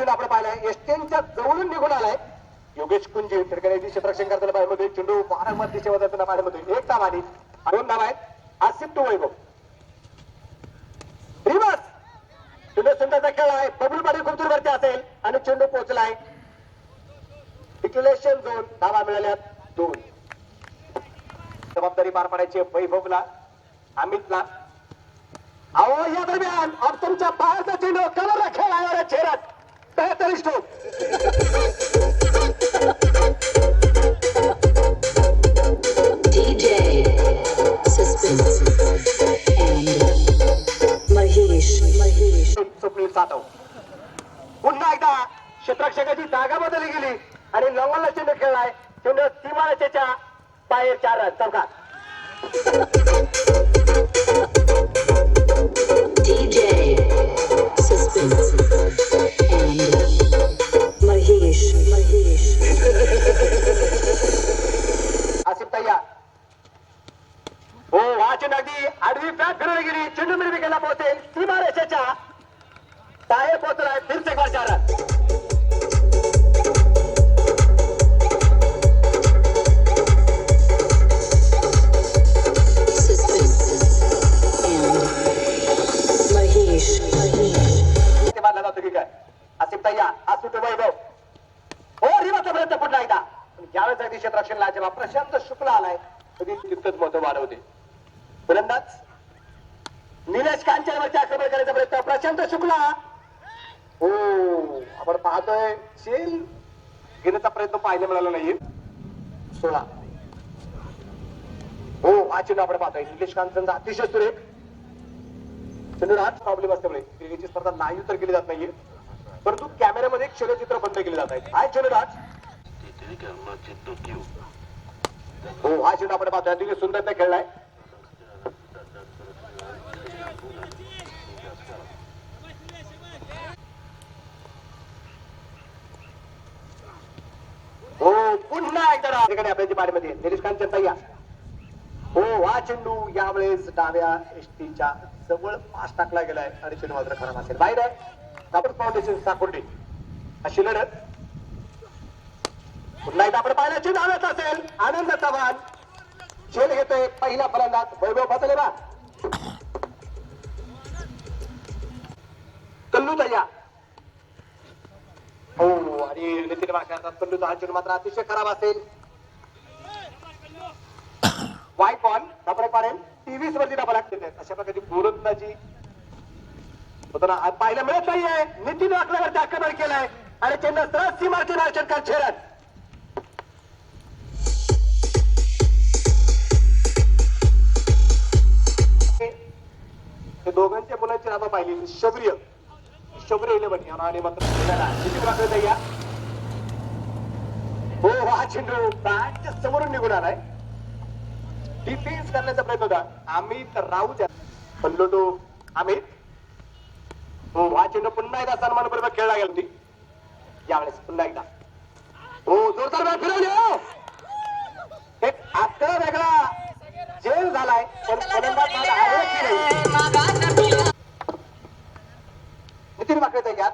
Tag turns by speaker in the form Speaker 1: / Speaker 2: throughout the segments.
Speaker 1: हो आपण पाहिलंय एसटीएनच्या जवळून निघून आलाय. योगेश कुंजी तिरकडे क्षेत्रक्षण करताना बाहेरमध्ये चेंडू वारंवार दिशेवर जाताना बाहेरमध्ये एक धाव आली दोन धाव आहेत. आसिफ टू वैभव. रिवर्स. चेंडू सुंदरचा खेळ आहे. बबुल पाटील खूप दूरवरती असेल आणि चेंडू पोहोचलाय. डिक्युलेशन झोन धावा मिळाल्या दोन. जबाबदारी पार पाडायची वैभवला अमितला. अहो या दरम्यान अब तुमच्या पायाचा चेंडू कलर खेळ आहे या
Speaker 2: Mahesh.
Speaker 1: स्वप्नील सातव. पुन्हा एकदा क्षेत्ररक्षकाची जागा बदलली गेली आणि लवंगला चेंडू खेळलाय. चेंडू सीमारेषेच्या बाहेर चार रन.
Speaker 2: DJ Suspense
Speaker 1: की काय? आसिफ तय्या आसुट वैभव. हो रिवाचा प्रयत्न पुन्हा एकदा. पोहोचलाय फिरते अगदी क्षेत्ररक्षणला जेव्हा प्रशांत शुक्ला आलाय कधी तितकंच महत्त्व वाढवते फलंदाज निलेश कांचनवरती आक्रमण करायचा प्रयत्न. प्रशांत शुक्ला. हो आपण पाहतोय चेल घेण्याचा प्रयत्न पाहायला मिळाला नाहीये सोळा. हो हा चेंडू आपण पाहतोय. निलेश कांचनचा अतिशय सुरेख. चेंडू हाच प्रॉब्लेम असल्यामुळे क्रिकेटची स्पर्धा नाही तर केली जात नाहीये. परंतु कॅमेऱ्यामध्ये क्षणचित्र बंद केले जात आहेत हाय चेंडू राज. हो हा चेंडू आपण पाहतोय. अतिशय सुंदर खेळलाय. हो पुन्हा एकदा राव. ठिकाणी आपल्या पाडीमध्ये निलेश कांचन तय्या हो वा चेंडू. यावेळेस डाव्या एसटीच्या जवळ पास टाकला गेलाय. आणि चेंडू मात्र खराब असेल. बाहेर आहे. कापूर फाउंडेशन साकोर्डे. अशी लढत. पुन्हा एकदा आपण पाहिला चेंडू आलाच असेल. आनंद चव्हाण. झेल घेतोय पहिला फलंदाज वैभव फसले बा कल्लू तय्या आणि नितीन वाकडा कल्लूचा हा चेंडू मात्र अतिशय खराब असेल. वाईट बॉल डबल पाडेल तेवीस वरती डबल लागते अशा प्रकारची गोलंदाजी होताना पाहायला मिळत नाहीये. नितीन वाकड्यावरती आक्रमण केलंय. आणि चेन्नई सरळ सीमारती नाशनकार छेडत ते दोघांच्या मुलांची नावं पाहिली. शौर्य नावाने मात्र खेळायला नितीन वाकडे तय्या हो हा चेंडू बॅटच्या समोरून निघून आलाय डिफेन्स करण्याचा प्रयत्न होता अमित राऊत पण लोटो अमित हो हा चेंडू पुन्हा एकदा सन्मान बरोबर खेळला गेला होती यावेळेस पुन्हा एकदा हो जोरदार बॅट फिरवली एक आकडा वेगळा जेल झालाय पण फलंदाज किती आहे त्याच्यात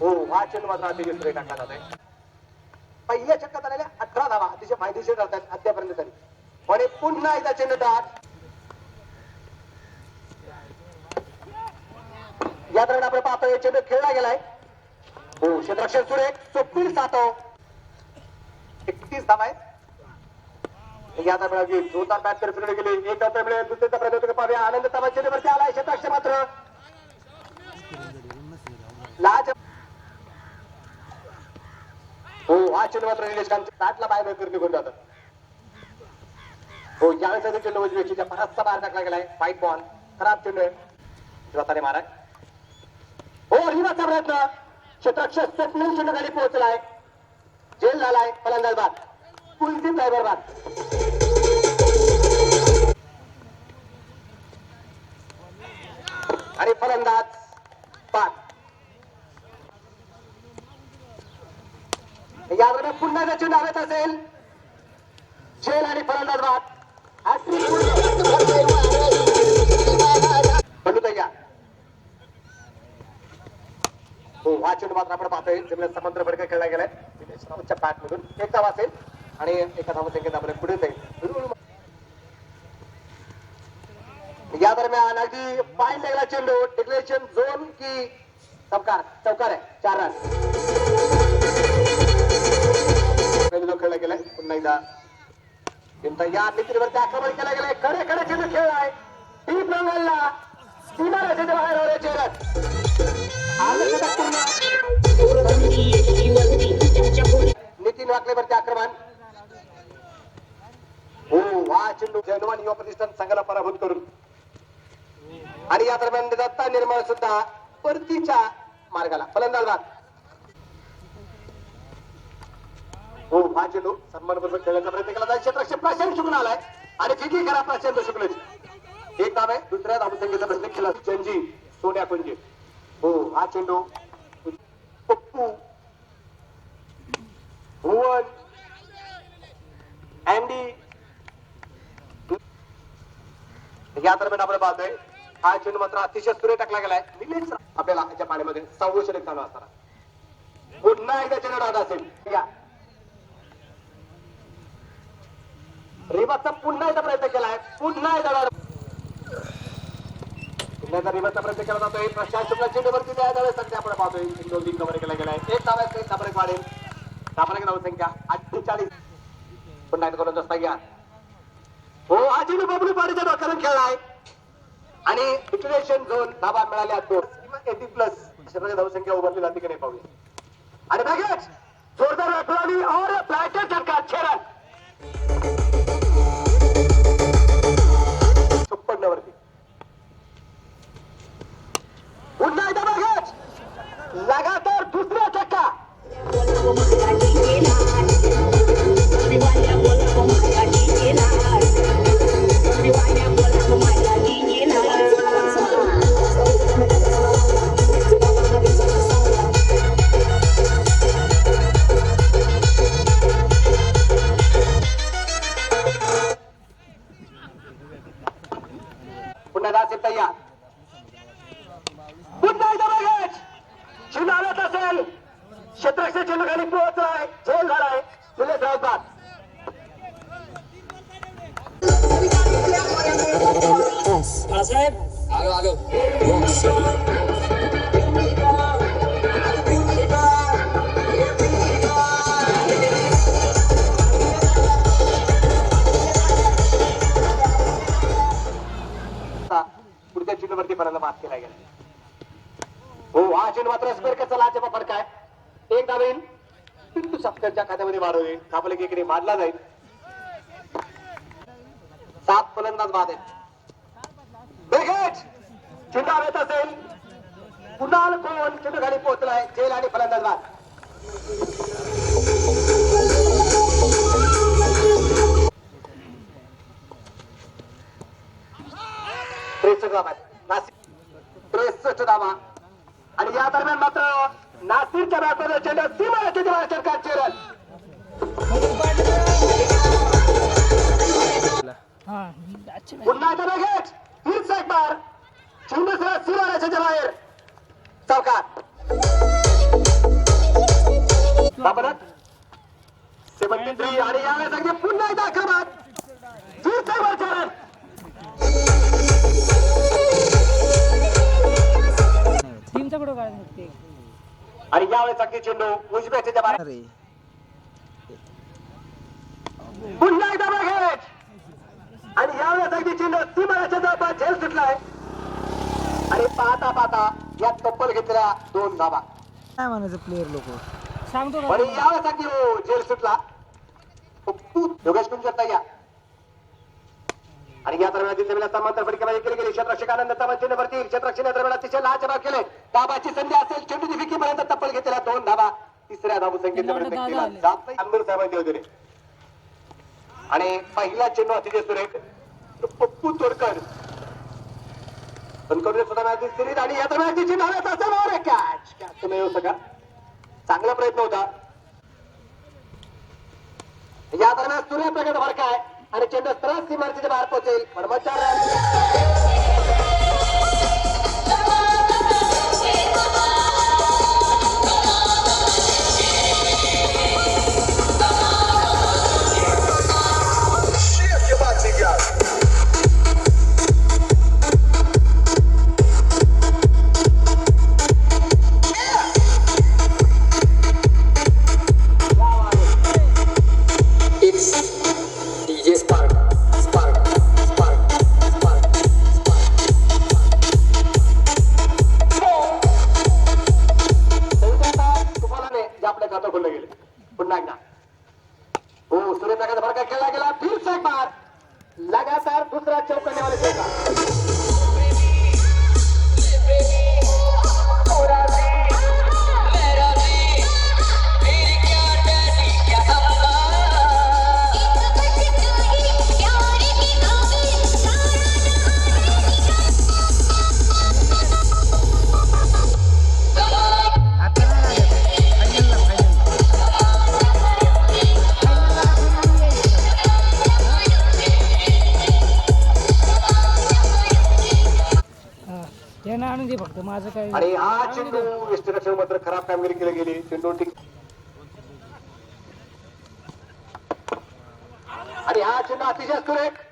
Speaker 1: हो वाचन चेंडू मात्र अतिशय सुरेख टाकला जातोय पहिल्या चक्कात आलेल्या अठरा धावा अतिशय फायदेशीर राहतात अद्यापर्यंत तरी. आणि पुन्हा एकदा चेंडू टाक. या दरम्यान आपण पाहतोय चेंडू खेळला गेलाय. हो क्षेत्रक्षण सुरेख स्वप्नील सातव. एकतीस धावा आहेत. या दरम्यान जोरदार बॅट कर फिरवली गेली. एक धाव मिळेल. दुसऱ्याचा प्रयत्न पाहूया. आनंद तमा वरती आलाय. शताक्ष मात्र. लाज हो हा मात्र निलेश कांत. बॅटला बाहेर कर निघून जातात हो यावेळेस देखील चेंडू उजवीच्या बराचसा बाहेर टाकला गेलाय. फाईट बॉल खराब चेंडू आहे. स्वतःने मारा हो रिवाचा प्रयत्न. क्षेत्रक्ष स्वप्नील चेंडू खाली पोहोचलाय. जेल झालाय. फलंदाज बाद. कुलदीप ड्रायव्हर बाद आणि फलंदाज. पाच. यावर पुन्हा त्याची नावेत असेल जेल आणि फलंदाज बाद. हो आपण खेळला गेलाय. बॅटमधून एक धाव असेल आणि एका धावाचा एक धावाला पुढे जाईल. या दरम्यान अगदी पाय लागला चेंडू. डिक्लेरेशन झोन की चौकार. चौकार आहे. चार रन खेळला गेलाय पुन्हा एकदा चिंता या नितीवरती आक्रमण केला गेलाय. कडे कडे चेंडू खेळलाय टीप रंगाला सीमा रेषेच्या बाहेर होण्याचे रन आलं नितीन वाकलेवरती आक्रमण. हो वा चेंडू जैनवान युवा प्रतिष्ठान संघाला पराभूत करून आणि या दरम्यान दत्ता निर्मळ सुद्धा परतीच्या मार्गाला. फलंदाज बाद हो हा चेंडू सन्मानपूर्वक खेळण्याचा प्रयत्न केला जाईल. क्षेत्रक्षेप प्राशन शिकून आलाय. आणि फिकी करा प्राशन शिकले एक नाव आहे दुसऱ्या धावसंख्येचा प्रश्न खेळला चंजी सोन्या कुंजी. हो हा चेंडू. पप्पू. भुवन. अँडी. या दरम्यान आपण पाहतोय हा चेंडू मात्र अतिशय सुरे टाकला गेलाय. निलेश आपल्याला याच्या पाण्यामध्ये सहावं षटक चालू असताना. पुन्हा एकदा चेंडू राहत असेल. या. रिबाचा पुन्हा एकदा प्रयत्न केलाय. पुन्हा एकदा पुन्हा एकदा रिबाचा प्रयत्न केला जातोय. प्रशांत शुक्ला चेंडूवरती त्या वेळेस सध्या आपण पाहतोय दोन तीन कव्हर केला गेलाय. एक धाव आहे धाबर एक वाढेल. धाबर एक धाव अठ्ठेचाळीस. पुन्हा एकदा हो, करून असता घ्या हो हा चेंडू बबलू पाडीच्या डोक्यानं खेळलाय. आणि डिक्लेरेशन झोन धाबा मिळाल्या दोन. एटी प्लस अशा धावसंख्या उभारली जाते की नाही पाहूया. आणि लगेच जोरदार आठवणी और प्लॅटर झटका छे क्षेत्रक्षे चेंडू खाली पोहोचलाय झेल झालाय निलेश राऊत बाद
Speaker 2: बाळासाहेब.
Speaker 3: आलो आलो.
Speaker 1: पुढच्या चेंडूवरती पर्यंत मात केला गेला. हो हा चेंडू मात्र स्पर्कचा लाचेपा फडकाय एक धावेल पिंटू सपकरच्या खात्यामध्ये होईल आपलं इकडे मारला जाईल. सात फलंदाज बाद आहेत. ब्रिगेड असेल. कुणाल कोण चेंडू खाली पोहोचलाय. जेल आणि फलंदाज बाद. त्रेसष्ट धावा नाशिक त्रेसष्ट धावा. आणि या दरम्यान मात्र नाशिकच्या बॅटमध्ये चेंडू दिवाळी सरकार चेरल पुन्हा एकदा बघेच तीच एक बार. चेंडू सरळ सीमाच्या बाहेर. चौकार. बाबरत सेवन्टी थ्री आणि यावेळेस अगदी पुन्हा एकदा चरण
Speaker 4: टीमचा कुठं काय ते
Speaker 1: आणि यावेळेस अगदी चेंडू उजव्याच्या बाहेर
Speaker 3: अरे.
Speaker 1: पुन्हा एकदा बघेच आणि यावेळेस अगदी चेंडू सीमाच्या जवळपास झेल सुटलाय. आणि पाहता पाहता या तब्बल घेतलेल्या दोन धाबा
Speaker 3: काय म्हणायचं प्लेअर लोक?
Speaker 4: सांगतो
Speaker 1: आणि
Speaker 4: का
Speaker 1: यावेळेस अगदी हो, झेल सुटला. पप्पू योगेश कुंजर या. आणि या दरम्यान वेळेला समांतर फटकेबाजी केली गेली. क्षेत्ररक्षकानंद तमाम चिन्हवरती क्षेत्ररक्षण दरम्यान अतिशय लाजबाब केले दाबाची संधी असेल. चेंडू विकीपर्यंत तप्पल घेतलेला दोन धाबा तिसऱ्या धाबू संख्येचा. जात नाही. आंबेर साहेबांचे होते. आणि पहिला चेंडू अतिशय सुरेख. पप्पू तोडकर. करून सुद्धा मॅच सिरीज आणि या दरम्यान तिची धावत असेल कॅच कॅच. तुम्ही येऊ सका चांगला प्रयत्न होता. या दरम्यान सूर्यप्रकाश भडकाय आणि चेंडू त्रास सीमारेषेच्या बाहेर पोहोचेल. पण मग
Speaker 4: माझं काय
Speaker 1: आणि हा चेंडू यष्टीरक्षण मात्र खराब कामगिरी केली गेली. चेंडू टिक आणि हा चेंडू अतिशय सुरेख.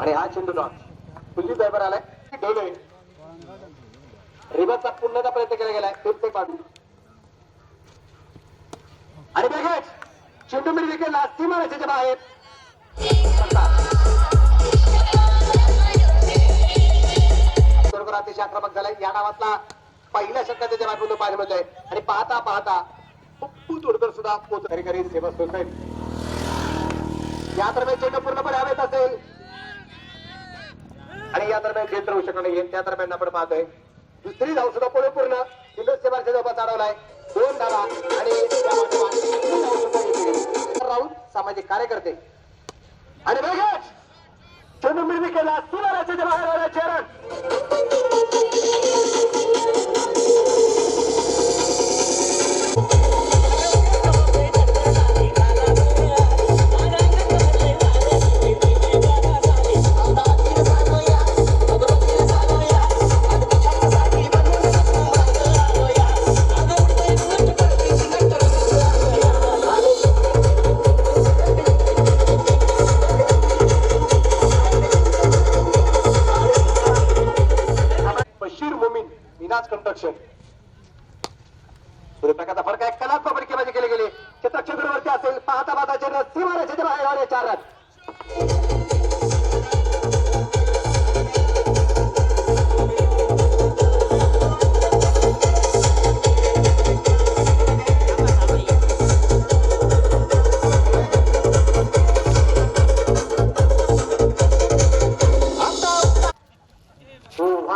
Speaker 1: आणि हा चेंडू लॉस कुलदीप ड्रायव्हर आलाय. डोले. रिव्हरचा पुन्हाचा प्रयत्न केला गेलाय. ते बाजू आणि बघेच चेंडू मिळवी केला सीमारेषेच्या बाहेर. बरोबर अतिशय आक्रमक झालाय. या नावातला पहिल्या शब्दात त्याच्या बाजूला पाहायला मिळतोय. आणि पाहता पाहता पप्पू तोडकर सुद्धा पोच घरी घरी सेवा सोसायटी या दरम्यान चेंडू पूर्णपणे हवेत असेल. आणि या दरम्यान क्षेत्र होऊ शकणार नाही. त्या दरम्यान आपण पाहतोय दुसरी धाव सुद्धा पुढे पूर्ण. इंडोस सेवाच्या जवळ अडवलाय दोन धावा आणि. राऊत सामाजिक कार्यकर्ते. आणि बघेच चेंडू मिळवी केला सुनाराच्या बाहेर आला चरण बशीर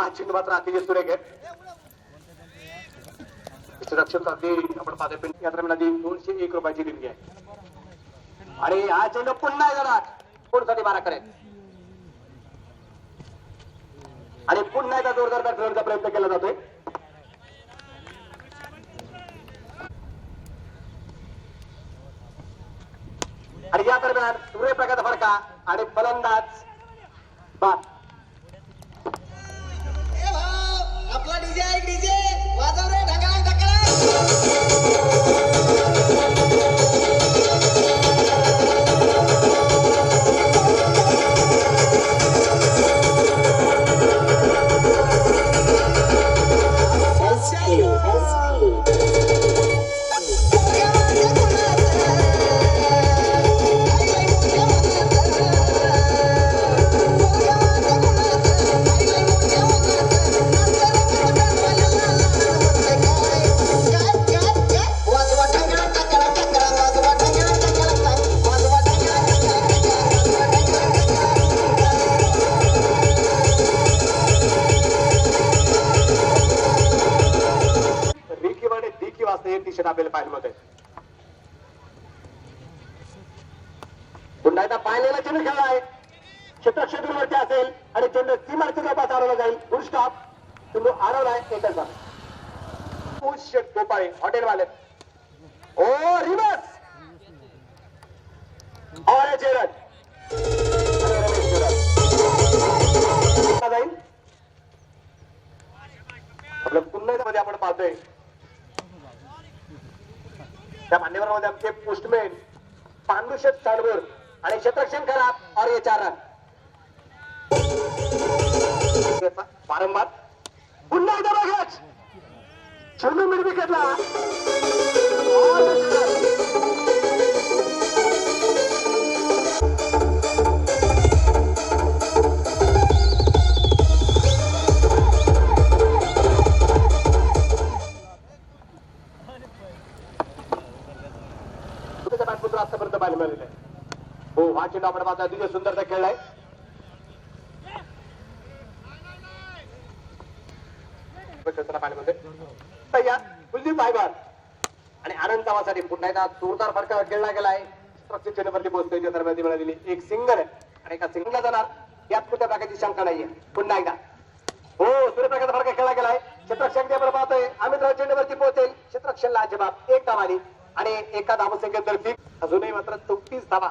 Speaker 1: हो मात्र अतिशय सुरेख आहे रक्षक अगदी आपण पाहतोय पण या दरम्यान दोनशे एक रुपयाची देणगी आहे. आणि हा चेंडू पुन्हा येणार कोणसाठी बारा करेल आणि पुन्हा एकदा जोरदार बॅटरचा प्रयत्न केला जातोय. आणि या दरम्यान सूर्यप्रकाश फडका आणि फलंदाज बाद.
Speaker 5: आपला डीजे आहे डीजे. वाजव रे ढगाला ढकला
Speaker 1: दिकी दिशेने आपल्याला पाहिलं मिळतंय. पुन्हा एकदा पाहिलेला चेंडू खेळला आहे. क्षेत्रक्षेत्रावरती असेल आणि चेंडू सीमारच्या जवळ चालवला जाईल. फुल स्टॉप चेंडू आडवलाय एकच झाला गोपाळे हॉटेल वाले ओ रिवर्स! और चेरन जाईल. आपलं पुन्हा मध्ये आपण पाहतोय. त्या मान्यवरांमध्ये आमचे पोस्टमॅन पांडुशेठ चांडवर आणि क्षेत्रक्षण खराब और ये चार रन वारंवार पुन्हा एकदा बघाच चेंडू मिळवी घेतला. हो हा चेंडू आपण पाहता अतिशय सुंदरचा खेळलाय. तयार कुलदीप भाईबार आणि आनंद धावासाठी पुन्हा एकदा जोरदार फटका खेळला गेलाय. प्रत्येक चेंडूवरती पोहोचतोय त्या दरम्यान ती मिळालेली एक सिंगल आहे आणि एका सिंगलला जाणार. यात कुठल्या प्रकारची शंका नाहीये. पुन्हा एकदा. हो सूर्यप्रकाशचा फरका खेळला गेलाय. क्षेत्रक्षण ते बरोबर पाहतोय अमितराव चेंडूवरती पोहोचेल. क्षेत्रक्षणला अजिबात एक धाव आली. आणि एका धावसंख्येत फिक अजूनही मात्र चौतीस धावा.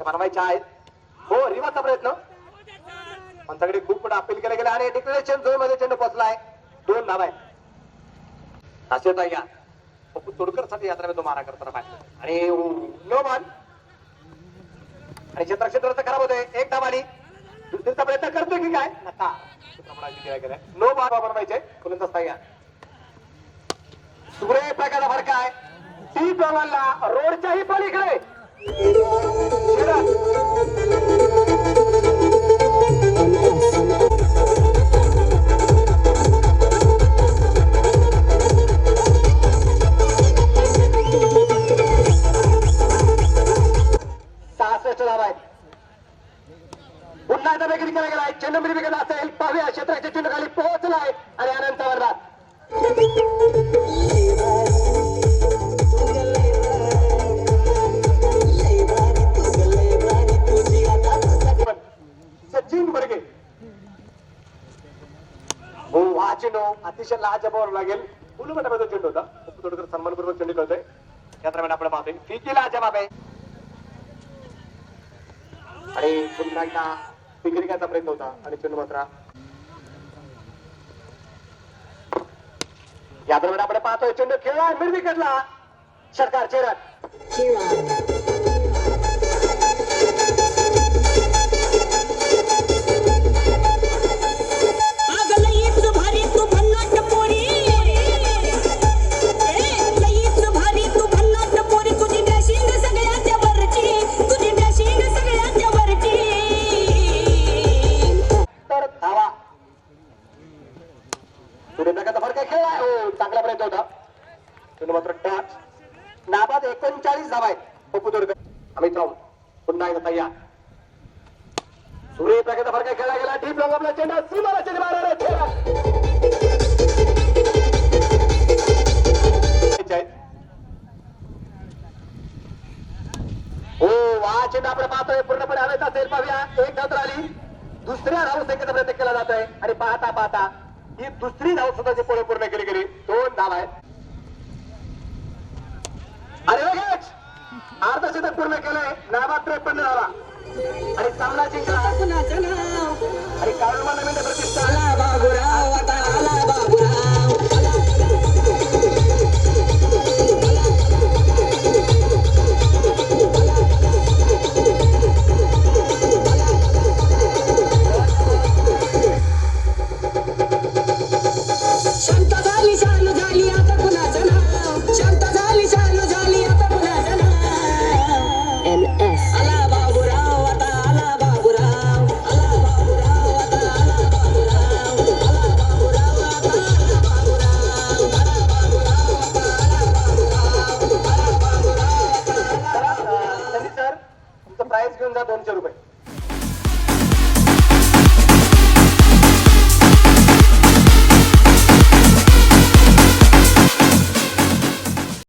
Speaker 1: बनवायच्या आहेत. हो रिवाचा प्रयत्न. पण सगळे खूप मोठा अपील केला गेला आणि डिक्लेरेशन झोनमध्ये चेंडू पोहोचलाय दोन धाव आहेत. असे या. पप्पू तोडकरसाठी यात्रा तो मारा करताना पाहिजे आणि नो मान आणि क्षेत्र क्षेत्राचं खराब होतोय. एक धाव आली दुसरीचा प्रयत्न करतोय की काय? नका नो मान बनवायचे. फुलंदाज तयार सुरे प्रकारचा फरक आहे टी प्रवालला रोडच्याही पलीकडे. शेरन. सहासष्ट असेल. पाहूया क्षेत्राच्या चेंडू खाली पोहोचलाय. आणि अनंत चेंडू अतिशय लाजबावर लागेल. फुल गटामध्ये चेंडू होता. खूप सन्मानपूर्वक चेंडू करतोय यात्रा दरम्यान आपण पाहतोय. फिकी लाजबाब आहे. आणि पुन्हा एकदा फिकिरी घ्यायचा प्रयत्न होता. आणि चेंडू मात्र. या दरम्यान आपण पाहतोय. चेंडू खेळला. मिड कडला सरकार चेरन वा चेंडू आपण पाहतोय. पूर्णपणे हवेत असेल पाहूया एक धाव तर आली दुसऱ्या धाव संख्येचा प्रयत्न केला जातोय. आणि पाहता पाहता ही दुसरी धाव सुद्धा जी पुढे पूर्ण केली गेली दोन धाव आहेत. अरे लगेच अर्धशतक पूर्ण केलंय. नाबाद त्रेपन्न धावा. आणि सामना जिंकला
Speaker 6: नाव.
Speaker 1: आणि काळमा नवीन प्रतिष्ठा.